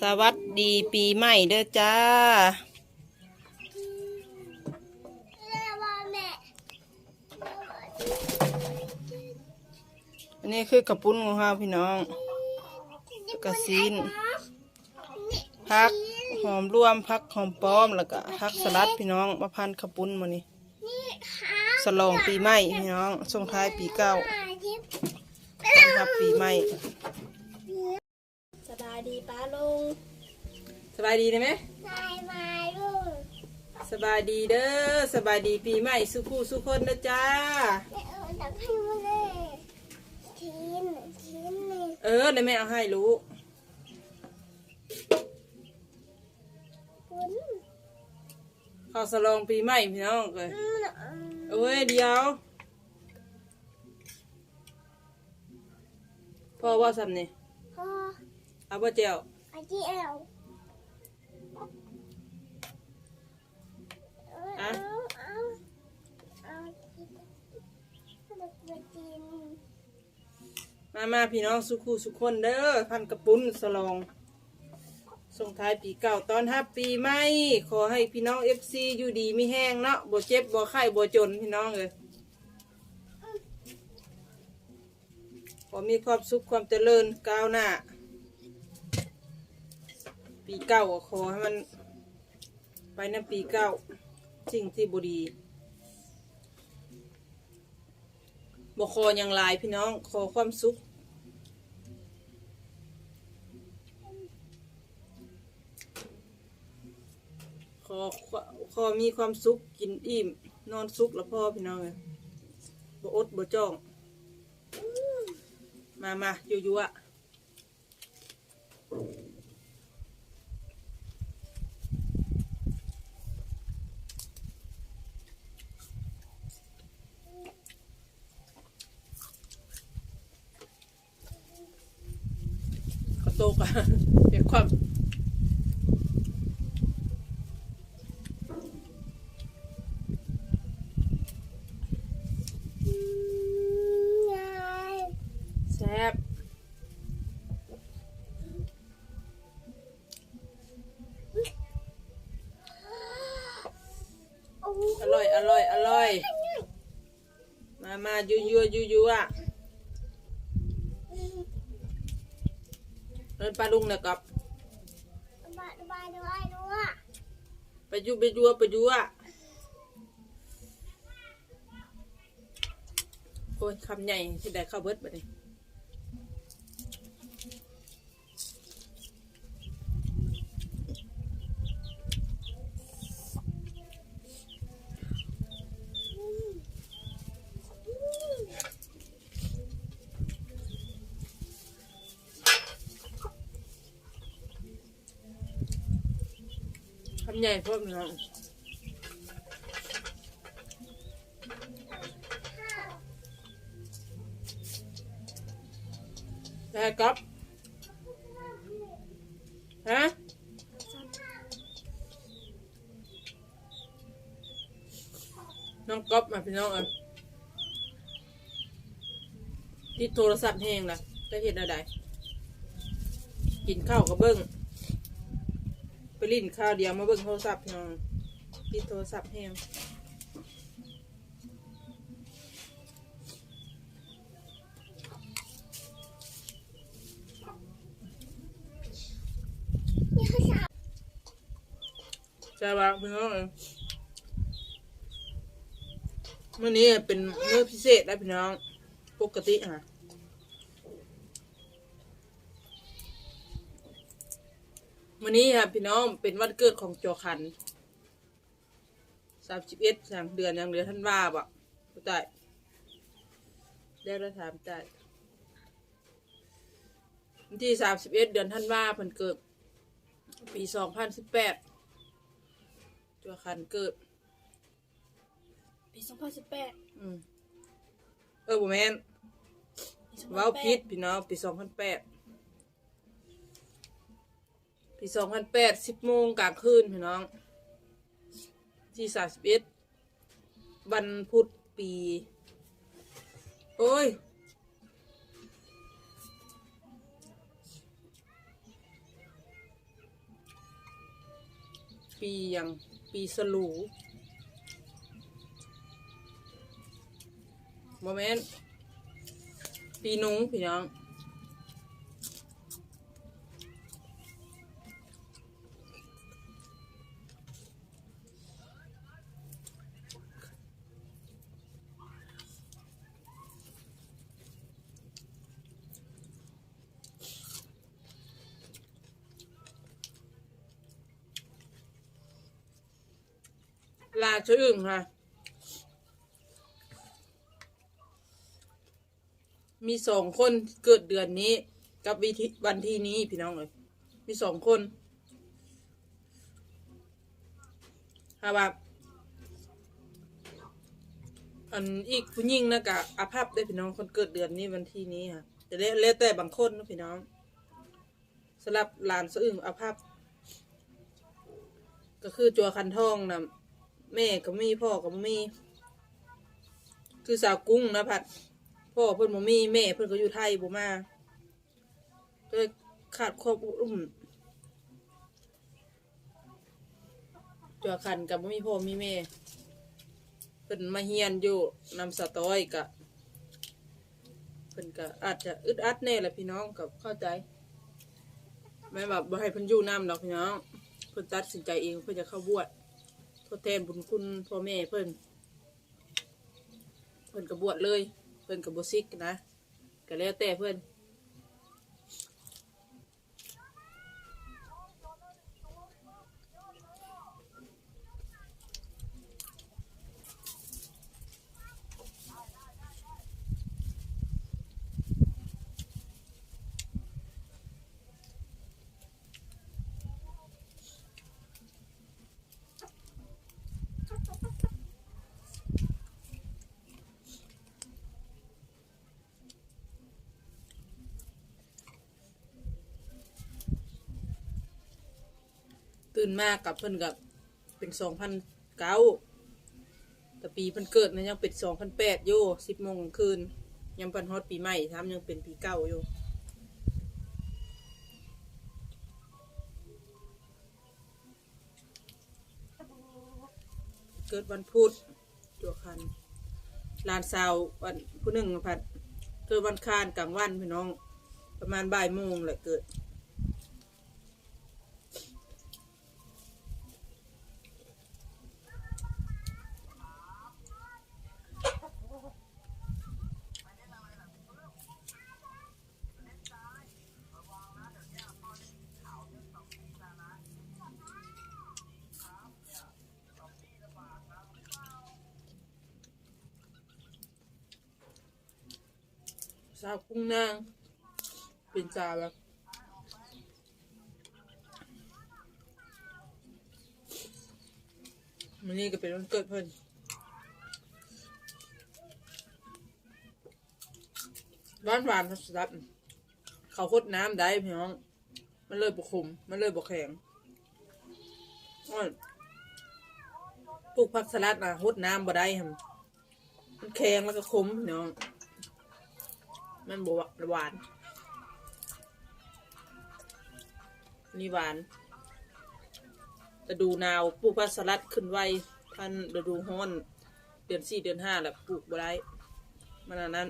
สวัสดีปีใหม่เด้อจ้า อันนี้คือกระปุ้นของเราพี่น้องกระซีนพักหอมร่วมพักหอมป้อมแล้วก็พักสลัดพี่น้องมาพันกระปุ้นมานี่สลองปีใหม่พี่น้องส่งท้ายปีเก้าต้อนรับปีใหม่ ดีป้าลุงสบายดีได้ไหมสบายมาลุงสบายดีเด้อสบายดีปีใหม่สุขูสุขคนนะจ้าไม่เอาดับให้มาเลยชิ้นชิ้นนี่เออเดี๋ยวแม่เอาให้รู้คุณข้าวสลองปีใหม่พี่น้องเลยเอ้ยเดียวพ่อว่าซ้ำนี่พอ เอาบ่เจียวอาจีเอลอะเอาเอาเอากินเอากินมามาพี่น้องสุขูสุขคนเด้อพันกระปุ้นสลอง ส่งท้ายปีเก่าตอนฮับปีใหม่ ขอให้พี่น้องเอฟซีอยู่ดีไม่แห้งเนาะบ่เจ็บบ่ไข้บ่จนพี่น้องเลยขอมีความสุขความเจริญก้าวหน้า ปีเก่าก็ขอให้มัน ไปในปีเก่าสิ่งที่บดีบ่ขออย่างลายพี่น้องขอความสุขขอขอมีความสุขกินอิ่มนอนสุขแล้วพ่อพี่น้องเลยบ่อดบ่จ้อง มามาอยู่ๆอะ ตกอะเดี๋ยวความาลุงนะครับบายบายด้วยด้วยไปยูไปยัวไปยัวโอ้ยคำใหญ่ที่ได้ข้าวเบิดไปเลยำใหญ่พวกนี้ได้ครับฮะน้องก๊อฟมาพี่น้องเอะที่โทรศัพท์แห้งนะจะเห็นอะไรกินข้าวกับเบิ้ง ลิ้นข้าวเดียวมาเบิ่งโทรศัพท์พี่น้องปิดโทรศัพท์แห้งนี่คือสาวจ้าบางพี่น้องเมื้อนี้เป็นมื้อพิเศษนะพี่น้อง ปกติฮะมื้อ นี้ครับพี่น้องเป็นวันเกิดของจอคันสามสิบเอ็ดสามเดือนยังเหลือท่านว่าบ่ผู้ใต้ได้แล้วถามใต้วันที่สามสิบเอ็ดเดือนท่านว่าเพิ่นเกิด ปีสองพันสิบแปดตัวคันเกิด ปีสองพันสิบแปดอืมเออบ่แม่นเว้าผิดพี่น้องปีสองพันแปด ปีสองพันแปดสิบโมงกลางคืนพี่น้องที่สามสิบเอ็ดวันพุธปี โอ้ยปีหยังปีสลูโมเมนต์ปีหนูพี่น้อง ลาชื่ออึ่งค่ะ มีสองคนเกิดเดือนนี้ กับวิธีวันที่นี้พี่น้องเลย มีสองคนค่ะแบบอันอีกผู้หญิงนะกะอาภัพได้พี่น้องคนเกิดเดือนนี้วันที่นี้ค่ะแต่แล้วแล้วแต่บางคนนะพี่น้องสำหรับหลานสะอึ่งอาภัพก็คือจัวคันทองนะ แม่ก็มีพ่อก็บ่มี คือสาวกุ้งนะพัดพ่อเพิ่นบ่มีแม่เพิ่นก็อยู่ไทยบ่มาก็เลยขาดครอบอุ่มจัวคันกับบ่มีพ่อมีแม่เพิ่นมาเฮียนอยู่นำสะต้อยกะเพิ่นก็อาจจะอึดอัดแน่แหละพี่น้องกับเข้าใจแม่แบบบ่ให้เพิ่นอยู่น้ำดอกพี่น้องเพิ่นตัดสินใจเองเพิ่นจะเข้าบวช ทดแทนบุญคุณพ่อแม่เพิ่นเพิ่นกระบวดเลย เพิ่นกระบ่ซิกนะก็แล้วแต่เพิ่น ตื่นมากกับเพิ่นกับเป็นสองพันเก้าแต่ปีเพิ่นเกิดนั้นยังเป็นสองพันแปดโย่สิบโมงกลางคืนยังเปันฮอดปีใหม่ทำยังเป็นปีเก้าอยู่เกิดวันพุธจัวคันลานสาววันผู้หนึ่งผัดเกิดวันคานกลางวันพี่น้อง ประมาณบ่ายโมงแหละเกิด สาวกุ้งนางเป็นสาวแบบมันนี่ก็เป็นวันเกิดเพิ่นร้านหวานครับสับเขาคดน้ำได้พี่น้อง มันเลยบกขมมันเลยบกแข็งอ้อนปลูกผักสลัดนะหดน้ำบ่ได้ครับมันแข็งแล้วก็ขมพี่น้อง มันบหวาน นี่หวานแต่ดูนาวปลูกพักสลัดขึ้นไวพันฤดูร้อนเดือนสี่เดือนห้าแหละปลูกบ่ได้มันอันนั้น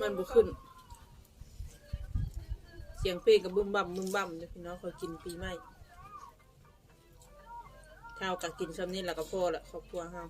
มันบ่ขึ้น เสียงเพลงกับบึ้มบั่มบึ้มบั่มเนี่ยพี่น้องเขากินปีใหม่ข้าวกับกินซ้ำนี่แหละก็พอละครอบครัวเฮา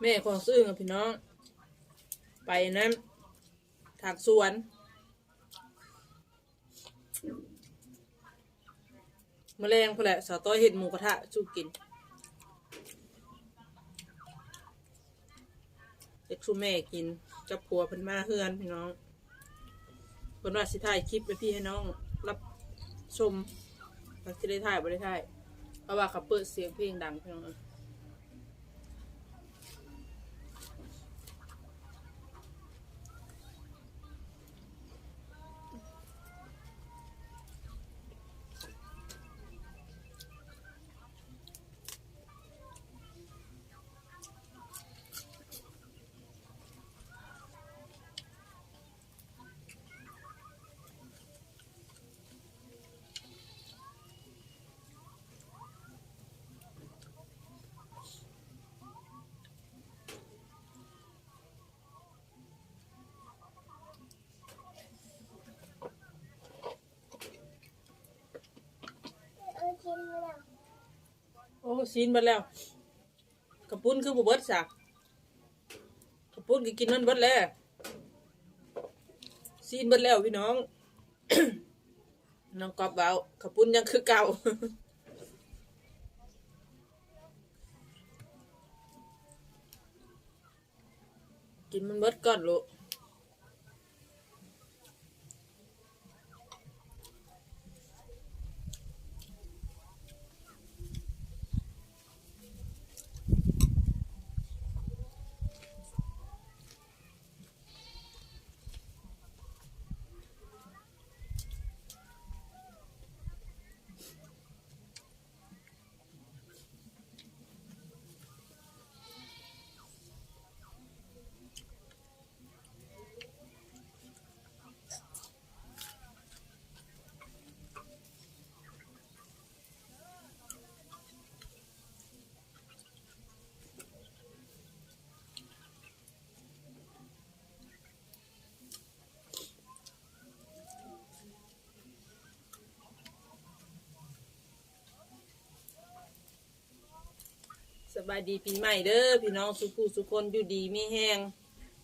แม่ของซื่อกับพี่น้อง ไปนั้นถักสวนมะแรงพอแหละสาวต้อยเห็ดหมูกระทะสู้กินเด็กสู้แม่กินจับผัวเพิ่นมาเฮือนพี่น้องเนว่าสิถ่ายคลิปไปพี่ให้น้อง รับชมหลังที่ได้ถ่ายบ่ได้ถ่ายเพราะว่าเขาเปิดเสียงเพลงดังพี่น้อง ซีนเบิดแล้วกระปุ้นคือบ่เบิดสักกระปุ้นก็กินมันเบิดแล้วซีนเบิดแล้วพี่น้อง น้องกอบเบากระปุ้นยังคือเก่ากินมันเบิดก่อนลูก บายดีปีใหม่เด้อพี่น้องสุขุสุคนอยู่ดีไม่แห้ง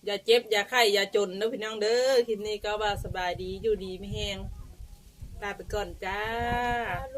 อย่าเจ็บอย่าไข้อย่าจนเด้อพี่น้องเด้อคลิปนี้ก็ว่าสบายดีอยู่ดีไม่แห้งลาไปก่อนจ้าล